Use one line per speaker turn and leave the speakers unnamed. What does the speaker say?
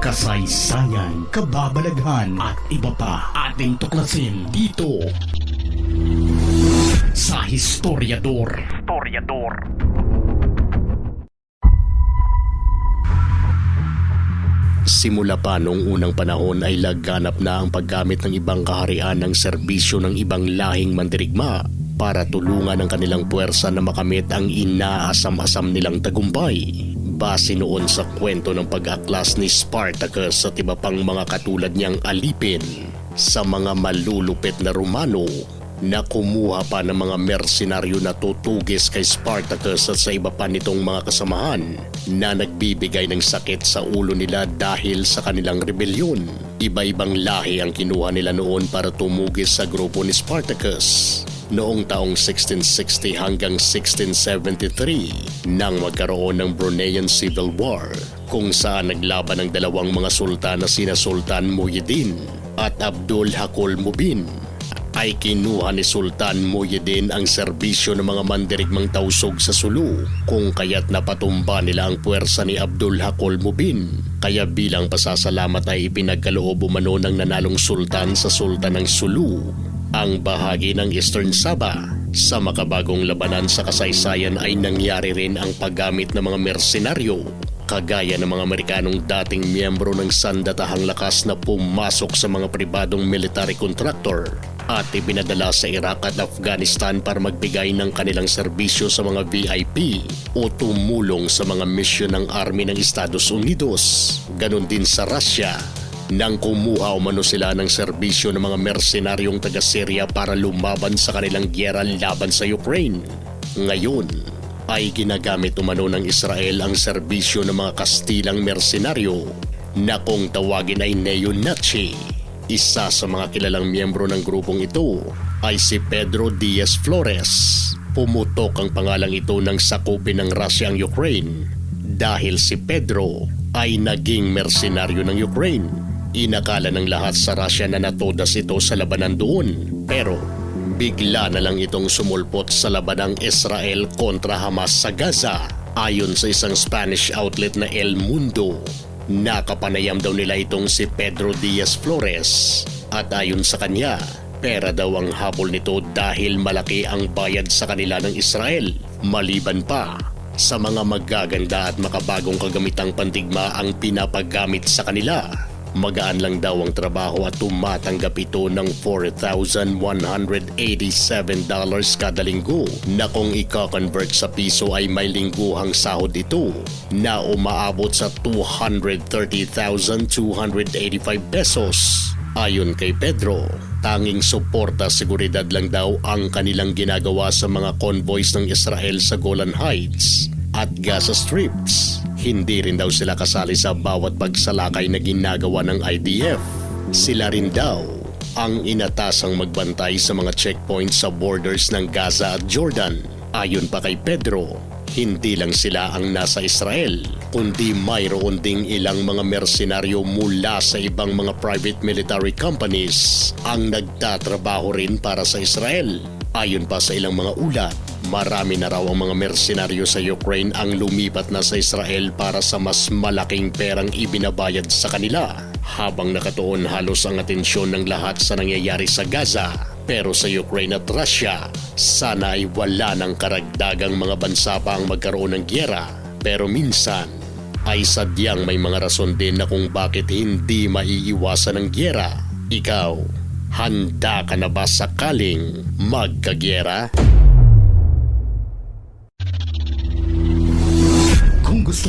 kasaysayan, kababalaghan at iba pa ating tuklasin dito sa Historiador. Historiador.
Simula pa noong unang panahon ay laganap na ang paggamit ng ibang kaharian ng serbisyo ng ibang lahing mandirigma para tulungan ang kanilang puwersa na makamit ang inaasam-asam nilang tagumpay. Base noon sa kwento ng pag-aklas ni Spartacus at iba pang mga katulad niyang alipin sa mga malulupit na Romano na kumuha pa ng mga mersenaryo na tutugis kay Spartacus at sa iba pa nitong mga kasamahan na nagbibigay ng sakit sa ulo nila dahil sa kanilang rebelyon. Iba-ibang lahi ang kinuha nila noon para tumugis sa grupo ni Spartacus. Noong taong 1660 hanggang 1673 nang magkaroon ng Bruneian Civil War kung saan naglaban ang dalawang mga sultan na sina Sultan Muhyiddin at Abdul Hakul Mubin ay kinuha ni Sultan Muhyiddin ang serbisyo ng mga mandirigmang tausog sa Sulu kung kaya't napatumba nila ang puwersa ni Abdul Hakol Mubin. Kaya bilang pasasalamat ay ipinagkaloob umano ng nanalong sultan sa sultan ng Sulu ang bahagi ng Eastern Sabah. Sa makabagong labanan sa kasaysayan ay nangyari rin ang paggamit ng mga mersenaryo kagaya ng mga Amerikanong dating miyembro ng sandatahang lakas na pumasok sa mga pribadong military contractor at ibinadala sa Iraq at Afghanistan para magbigay ng kanilang serbisyo sa mga VIP o tumulong sa mga misyon ng Army ng Estados Unidos. Ganon din sa Russia nang kumuha umano sila ng serbisyo ng mga mersenaryong taga-Syria para lumaban sa kanilang gyera laban sa Ukraine. Ngayon, ay ginagamit umano ng Israel ang serbisyo ng mga Kastilang mersenaryo na kung tawagin ay neo-Nazi. Isa sa mga kilalang miyembro ng grupong ito ay si Pedro Diaz Flores. Pumutok ang pangalang ito ng sakupin ng Russia ang Ukraine dahil si Pedro ay naging mersenaryo ng Ukraine. Inakala ng lahat sa Russia na natodas ito sa labanan doon pero bigla na lang itong sumulpot sa labanang Israel kontra Hamas sa Gaza. Ayon sa isang Spanish outlet na El Mundo, nakapanayam daw nila itong si Pedro Diaz Flores. At ayon sa kanya, pera daw ang habol nito dahil malaki ang bayad sa kanila ng Israel. Maliban pa, sa mga magaganda at makabagong kagamitang pandigma ang pinapagamit sa kanila. Magaan lang daw ang trabaho at tumatanggap ito ng $4,187 kada linggo na kung i-convert sa piso ay may lingguhang sahod ito na umaabot sa 230,285 pesos. Ayon kay Pedro, tanging suporta seguridad lang daw ang kanilang ginagawa sa mga convoys ng Israel sa Golan Heights at Gaza Strips. Hindi rin daw sila kasali sa bawat pagsalakay na ginagawa ng IDF. Sila rin daw ang inatasang magbantay sa mga checkpoints sa borders ng Gaza at Jordan. Ayon pa kay Pedro, hindi lang sila ang nasa Israel, kundi mayroon ding ilang mga mersenaryo mula sa ibang mga private military companies ang nagtatrabaho rin para sa Israel. Ayon pa sa ilang mga ulat, marami na raw ang mga mersenaryo sa Ukraine ang lumipat na sa Israel para sa mas malaking perang ibinabayad sa kanila. Habang nakatuon halos ang atensyon ng lahat sa nangyayari sa Gaza, pero sa Ukraine at Russia, sana ay wala ng karagdagang mga bansa pa ang magkaroon ng gyera. Pero minsan, ay sadyang may mga rason din na kung bakit hindi maiiwasan ng gyera. Ikaw, handa ka na ba sakaling magkagyera?